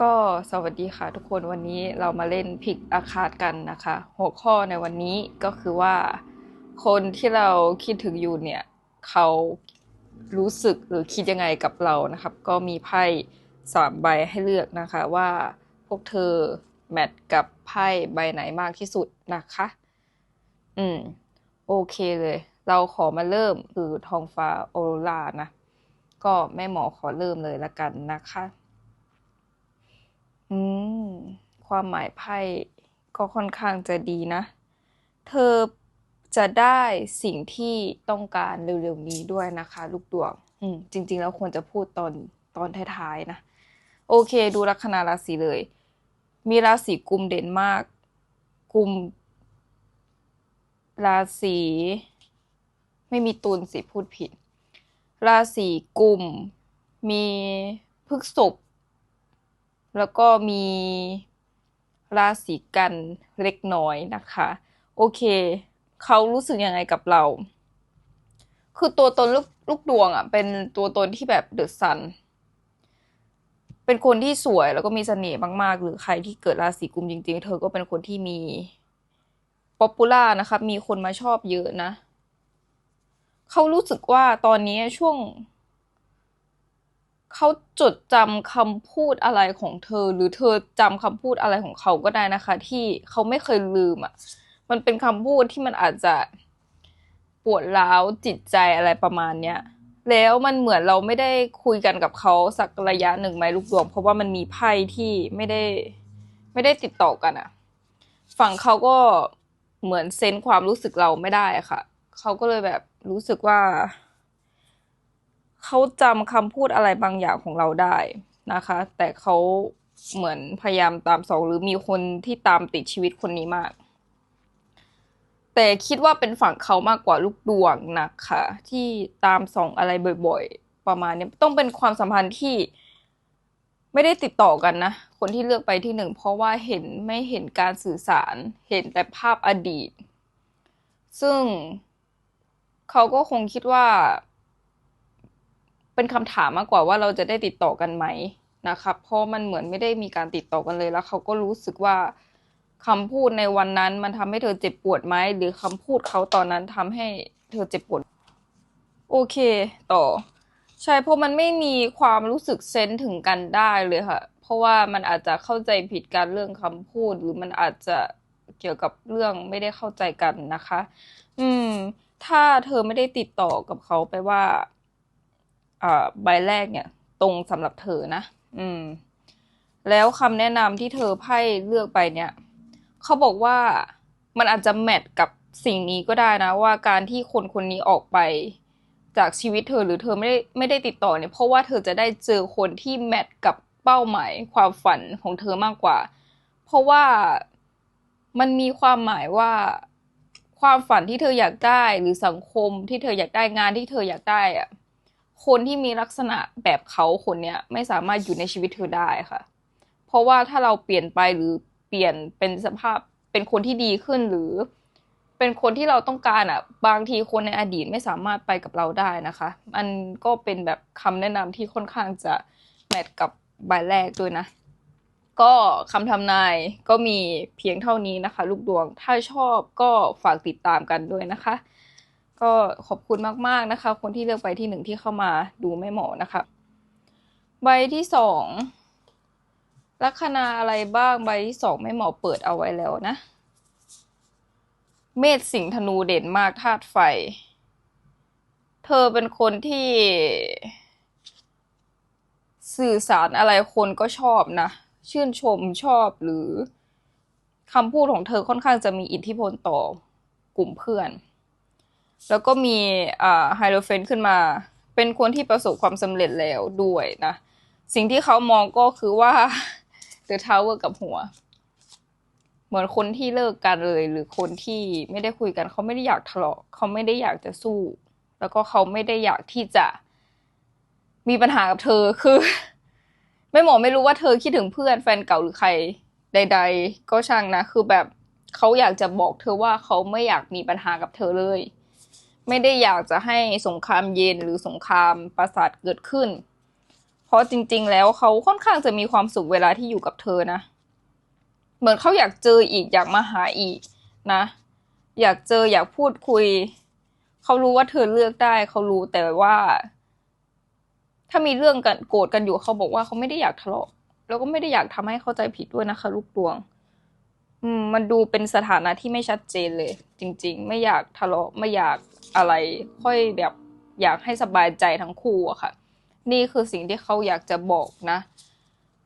ก็สวัสดีค่ะทุกคนวันนี้เรามาเล่นพิกอาคาดกันนะคะ หัวข้อในวันนี้ก็คือว่า คนที่เราคิดถึงอยู่เนี่ยเขารู้สึกหรือคิดยังไงกับเรานะครับ ก็มีไพ่สามใบให้เลือกนะคะ ว่าพวกเธอแมทกับไพ่ใบไหนมากที่สุดนะคะ อืม โอเคเลย เราขอมาเริ่มคือทองฟ้าโอโรรานะ ก็แม่หมอขอเริ่มเลยละกันนะคะ อืม ความหมายไพ่ก็ค่อนข้างจะดีนะ เธอจะได้สิ่งที่ต้องการเร็วๆนี้ด้วยนะคะ ลูกดวงอืมจริง ๆ แล้วควรจะพูดตอนตอนท้ายๆนะ โอเค ดูลัคนาราศีเลย มีราศีกุมเด่นมาก กุม ราศีไม่มีตุลสิพูดผิด ราศีกุมมีพฤกษภ แล้วก็มีราศีกันเล็กน้อยนะคะ โอเค เขารู้สึกยังไงกับเรา คือตัวตนลูกลูกดวงอะ เป็นตัวตนที่แบบเดอะซัน เป็นคนที่สวยแล้วก็มีเสน่ห์มาก ๆ หรือใครที่เกิดราศีกุมจริง ๆ เธอก็เป็นคนที่มีป๊อปปูล่านะคะมีคนมาชอบเยอะนะ เขารู้สึกว่าตอนนี้ช่วง เขาจดจำคำพูดอะไรของเธอ หรือเธอจำคำพูดอะไรของเขาก็ได้นะคะ ที่เขาไม่เคยลืมอะ มันเป็นคำพูดที่มันอาจจะปวดร้าวจิตใจอะไรประมาณเนี้ยแล้วมันเหมือนเราไม่ได้คุยกันกับเขาสักระยะหนึ่งไหมลูกดวงเพราะว่ามันมีไพ่ที่ไม่ได้ไม่ได้ติดต่อกันอะฝั่งเขาก็เหมือนเซนส์ความรู้สึกเราไม่ได้ค่ะ เขาก็เลยแบบรู้สึกว่า เขาจำคำพูดอะไรบางอย่างของเราได้นะคะ แต่เขาเหมือนพยายามตามสองหรือมีคนที่ตามติดชีวิตคนนี้มาก แต่คิดว่าเป็นฝั่งเขามากกว่าลูกดวงนะคะ ที่ตามส่องอะไรบ่อยๆ ประมาณนี้ต้องเป็นความสัมพันธ์ที่ไม่ได้ติดต่อกันนะ คนที่เลือกไปที่หนึ่งเพราะว่าเห็นไม่เห็นการสื่อสาร เห็นแต่ภาพอดีต ซึ่งเขาก็คงคิดว่า เป็นคำถามมากกว่าว่าเราจะได้ติดต่อกันไหมนะครับเพราะมันเหมือนไม่ได้มีการติดต่อกันเลยแล้วเขาก็รู้สึกว่าคำพูดในวันนั้นมันทำให้เธอเจ็บปวดไหมหรือคำพูดเขาตอนนั้นทำให้เธอเจ็บปวด โอเค ต่อ ใช่เพราะมันไม่มีความรู้สึกเซนส์ถึงกันได้เลยค่ะ เพราะว่ามันอาจจะเข้าใจผิดกันเรื่องคำพูด หรือมันอาจจะเกี่ยวกับเรื่องไม่ได้เข้าใจกันนะคะ อืม ถ้าเธอไม่ได้ติดต่อกับเขาไปว่า ใบแรกเนี่ย ตรงสำหรับเธอนะ อืม แล้วคำแนะนำที่เธอไพ่เลือกไปเนี่ยเขาบอกว่ามันอาจจะแมทกับสิ่งนี้ก็ได้นะ ว่าการที่คนคนนี้ออกไปจากชีวิตเธอหรือเธอไม่ได้ไม่ได้ติดต่อเนี่ยเพราะว่าเธอจะได้เจอคนที่แมทกับเป้าหมายความฝันของเธอมากกว่า เพราะว่ามันมีความหมายว่าความฝันที่เธออยากได้หรือสังคมที่เธออยากได้งานที่เธออยากได้อะ คนที่มีลักษณะแบบเขาคนเนี้ยไม่สามารถอยู่ในชีวิตเธอได้ค่ะ เพราะว่าถ้าเราเปลี่ยนไปหรือเปลี่ยนเป็นสภาพเป็นคนที่ดีขึ้นหรือ เป็นคนที่เราต้องการอะ บางทีคนในอดีตไม่สามารถไปกับเราได้นะคะ มันก็เป็นแบบคำแนะนำที่ค่อนข้างจะแมทกับใบแรกด้วยนะ ก็คำทำนายก็มีเพียงเท่านี้นะคะ ลูกดวง ถ้าชอบก็ฝากติดตามกันด้วยนะคะ ก็ขอบคุณมากๆนะคะ คนที่เลือกใบที่หนึ่งที่เข้ามาดูแม่หมอนะคะ ใบที่สองลัคนาอะไรบ้างใบที่สองแม่หมอเปิดเอาไว้แล้วนะ เมษสิงธนูเด่นมากธาตุไฟ เธอเป็นคนที่ สื่อสารอะไรคนก็ชอบนะ ชื่นชมชอบหรือคำพูดของเธอค่อนข้างจะมีอิทธิพลต่อกลุ่มเพื่อน แล้วก็มีอ่าไฮโดรเฟนขึ้นมา เป็นคนที่ประสบความสำเร็จแล้วด้วยนะ สิ่งที่เขามองก็คือว่าเดอะทาวเวอร์กับหัว เหมือนคนที่เลิกกันเลย หรือคนที่ไม่ได้คุยกัน เขาไม่ได้อยากทะเลาะเขาไม่ได้อยากจะสู้ แล้วก็เขาไม่ได้อยากที่จะ มีปัญหากับเธอคือ ไม่หมอไม่รู้ว่าเธอคิดถึงเพื่อนแฟนเก่าหรือใครใด ๆ ก็ช่างนะ คือแบบเขาอยากจะบอกเธอว่าเขาไม่อยากมีปัญหากับเธอเลย ไม่ได้อยากจะให้สงครามเย็นหรือสงครามประสาทเกิดขึ้น เพราะจริง ๆ แล้วเขาค่อนข้างจะมีความสุขเวลาที่อยู่กับเธอนะ เหมือนเขาอยากเจออีกอยากมาหาอีกนะ อยากเจออยากพูดคุย เขารู้ว่าเธอเลือกได้ เขารู้แต่ว่า ถ้ามีเรื่องกันโกรธกันอยู่เขาบอกว่าเขาไม่ได้อยากทะเลาะ แล้วก็ไม่ได้อยากทำให้เข้าใจผิดด้วยนะคะ ลูกดวงอืมมันดูเป็นสถานะที่ไม่ชัดเจนเลย จริง ๆ ไม่อยากทะเลาะไม่อยาก อะไรค่อยแบบอยากให้สบายใจทั้งคู่อะค่ะ นี่คือสิ่งที่เขาอยากจะบอกนะ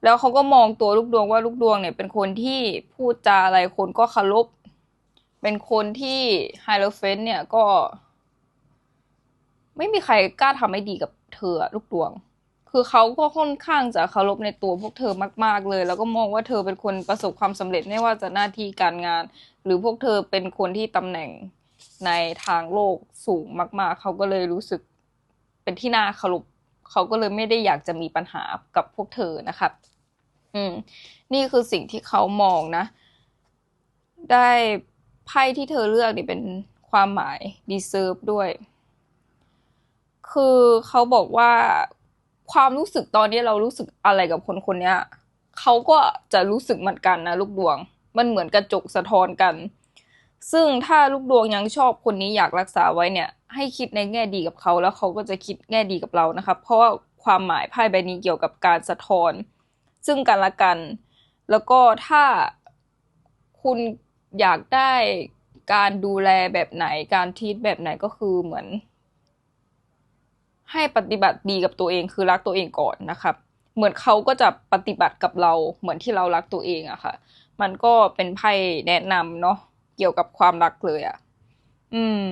แล้วเขาก็มองตัวลูกดวงว่าลูกดวงเนี่ย เป็นคนที่พูดจาอะไรคนก็เคารพเป็นคนที่ไฮโลเฟนเนี่ยก็ ไม่มีใครกล้าทำให้ดีกับเธอลูกดวง คือเขาก็ค่อนข้างจะเคารพในตัวพวกเธอมาก ๆเลย แล้วก็มองว่าเธอเป็นคนประสบความสำเร็จไม่ว่าจะหน้าที่การงาน หรือพวกเธอเป็นคนที่ตำแหน่ง ในทางโลกสูงมาก ๆ เขาก็เลยรู้สึกเป็นที่น่าเคารพเขาก็เลยไม่ได้อยากจะมีปัญหากับพวกเธอนะครับ อืม นี่คือสิ่งที่เขามองนะ ได้ไพ่ที่เธอเลือกนี่เป็นความหมาย deserve ด้วย คือเขาบอกว่าความรู้สึกตอนนี้เรารู้สึกอะไรกับคนคนนี้เขาก็จะรู้สึกเหมือนกันนะลูกดวง มันเหมือนกระจกสะท้อนกัน ซึ่งถ้าลูกดวงยังชอบคนนี้อยากรักษาไว้เนี่ย ให้คิดในแง่ดีกับเขา แล้วเขาก็จะคิดแง่ดีกับเรานะครับเพราะว่าความหมายไพ่ใบนี้เกี่ยวกับการสะท้อน ซึ่งกันและกัน แล้วก็ถ้าคุณอยากได้การดูแลแบบไหนการทีทแบบไหนก็คือเหมือน ให้ปฏิบัติดีกับตัวเองคือรักตัวเองก่อนนะครับ เหมือนเขาก็จะปฏิบัติกับเราเหมือนที่เรารักตัวเองอะค่ะ มันก็เป็นไพ่แนะนำเนาะ เกี่ยวกับความรักเลยอะอืม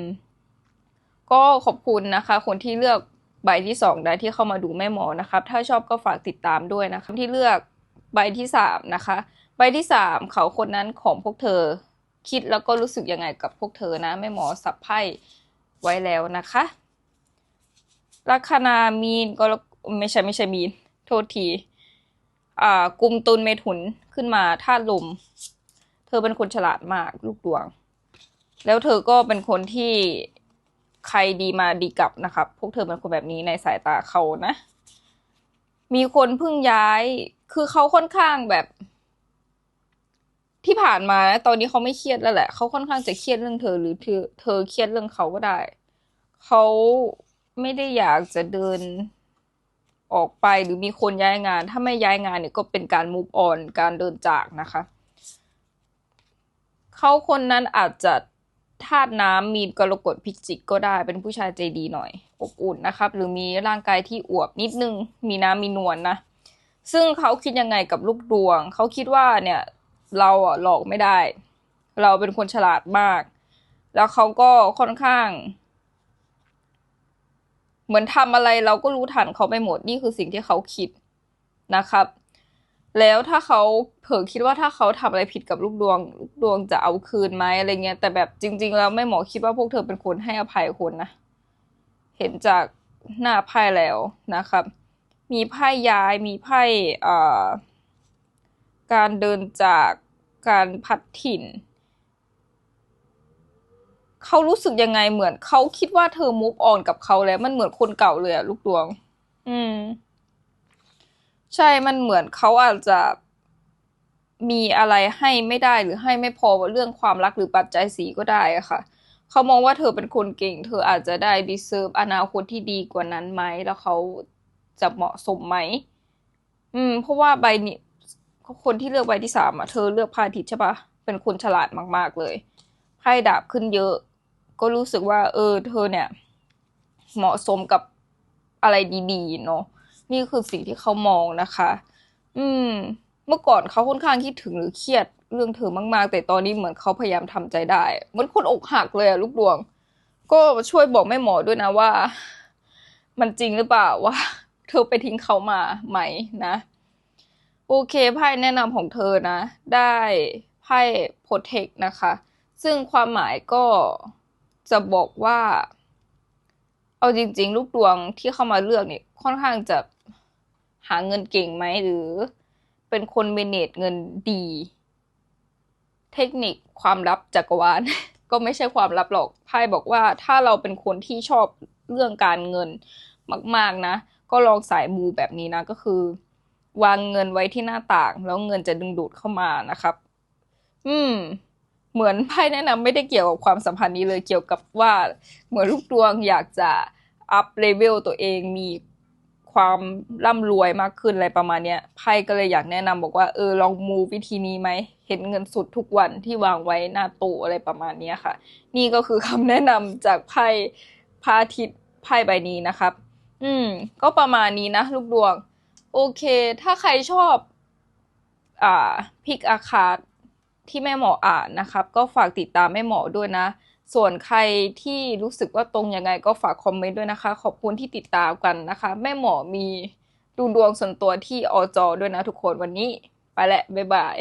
ก็ขอบคุณนะคะ คนที่เลือกใบที่สองได้ที่เข้ามาดูแม่หมอนะครับ ถ้าชอบก็ฝากติดตามด้วยนะคะที่เลือกใบที่สามนะคะ ใบที่สามเขาคนนั้นของพวกเธอ คิดแล้วก็รู้สึกยังไงกับพวกเธอนะแม่หมอสับไพ่ไว้แล้วนะคะลัคนามีนก็ไม่ใช่ไม่ใช่มีน โทษที อ่า กุมตุนเมถุนขึ้นมาธาตุลม ธอเป็นคนฉลาดมากลูกดวง แล้วเธอก็เป็นคนที่ใครดีมาดีกลับนะครับ พวกเธอเป็นคนแบบนี้ในสายตาเขานะ มีคนเพิ่งย้าย คือเขาค่อนข้างแบบ ที่ผ่านมานะตอนนี้เขาไม่เครียดแล้วแหละ เขาค่อนข้างจะเครียดเรื่องเธอ หรือเธอเธอเครียดเรื่องเขาก็ได้ เขาไม่ได้อยากจะเดินออกไปหรือมีคนย้ายงาน ถ้าไม่ย้ายงานเนี่ยก็เป็นการ move on การเดินจากนะคะ เขาคนนั้นอาจจะธาตุน้ำมีกรกฎพิจิกก็ได้ เป็นผู้ชายใจดีหน่อย อบอุ่นนะครับ หรือมีร่างกายที่อวบนิดนึง มีน้ำมีนวลนนะ ซึ่งเขาคิดยังไงกับลูกดวง เขาคิดว่าเนี่ยเราอะหลอกไม่ได้ เราเป็นคนฉลาดมาก แล้วเขาก็ค่อนข้าง เหมือนทำอะไรเราก็รู้ทันเขาไปหมด นี่คือสิ่งที่เขาคิดนะครับ แล้วถ้าเขาเผลอคิดว่าถ้าเขาทำอะไรผิดกับลูกดวงลูกดวงจะเอาคืนไหมอะไรเงี้ยแต่แบบจริง ๆ แล้วแม่หมอคิดว่าพวกเธอเป็นคนให้อภัยคนนะเห็นจากหน้าไพ่แล้วนะครับ มีไพ่ย้ายมีไพ่อ่าการเดินจากการพัดถิ่น เขารู้สึกยังไงเหมือนเขาคิดว่าเธอมูฟออนกับเขาแล้วมันเหมือนคนเก่าเลยอะลูกดวง อืม ใช่มันเหมือนเขาอาจจะมีอะไรให้ไม่ได้หรือให้ไม่พอเรื่องความรักหรือปัจจัยสีก็ได้อะค่ะ เขามองว่าเธอเป็นคนเก่ง เธออาจจะได้ดีเซิร์ฟอนาคตที่ดีกว่านั้นไหม แล้วเขาจะเหมาะสมไหม อืม เพราะว่าใบนี้คนที่เลือกใบที่สามอะเธอเลือกพาทิต์ใช่ปะเป็นคนฉลาดมาก ๆเลยไพ่ดาบขึ้นเยอะ ก็รู้สึกว่า เออ เธอเนี่ย เหมาะสมกับอะไรดีๆเนาะ นี่คือสิ่งที่เขามองนะคะ อืม เมื่อก่อนเขาค่อนข้างคิดถึงหรือเครียดเรื่องเธอมากๆ แต่ตอนนี้เหมือนเขาพยายามทำใจได้เหมือนคนอกหักเลยอะลูกดวง ก็ช่วยบอกแม่หมอด้วยนะว่า มันจริงหรือเปล่าว่า เธอไปทิ้งเขามาไหมนะโอเคไพ่แนะนำของเธอนะ ได้ไพ่โปรเทคนะคะ ซึ่งความหมายก็จะบอกว่า เอาจริง ๆ ลูกดวงที่เข้ามาเลือกเนี่ยค่อนข้างจะ หาเงินเก่งไหมหรือเป็นคนเมเนจเงินดี เทคนิคความลับจักรวาล ก็ไม่ใช่ความลับหรอกไพ่บอกว่าถ้าเราเป็นคนที่ชอบเรื่องการเงินมาก ๆนะ ก็ลองสายมูแบบนี้นะก็คือ วางเงินไว้ที่หน้าต่าง แล้วเงินจะดึงดูดเข้ามานะครับ อืมเหมือนไพ่แนะนำไม่ได้เกี่ยวกับความสัมพันธ์นี้เลยเกี่ยวกับว่าเหมือนลูกดวงอยากจะอัพเลเวลตัวเองมี ความร่ำรวยมากขึ้นอะไรประมาณเนี้ยไพ่ก็เลยอยากแนะนำบอกว่าเออลองมูวิธีนี้ไหมเห็นเงินสุดทุกวันที่วางไว้หน้าตู้อะไรประมาณเนี้ยค่ะ นี่ก็คือคำแนะนำจากไพ่พระอาทิตย์ไพ่ใบนี้นะครับ อืม ก็ประมาณนี้นะลูกดวง โอเค ถ้าใครชอบ อ่าพิกอาคาที่แม่หมออ่านนะครับ ก็ฝากติดตามแม่หมอด้วยนะ ส่วนใครที่รู้สึกว่าตรงยังไงก็ฝากคอมเมนต์ด้วยนะคะ ขอบคุณที่ติดตามกันนะคะ แม่หมอมีดูดวงส่วนตัวที่อจอด้วยนะทุกคนวันนี้ ไปแล้วบ๊ายบาย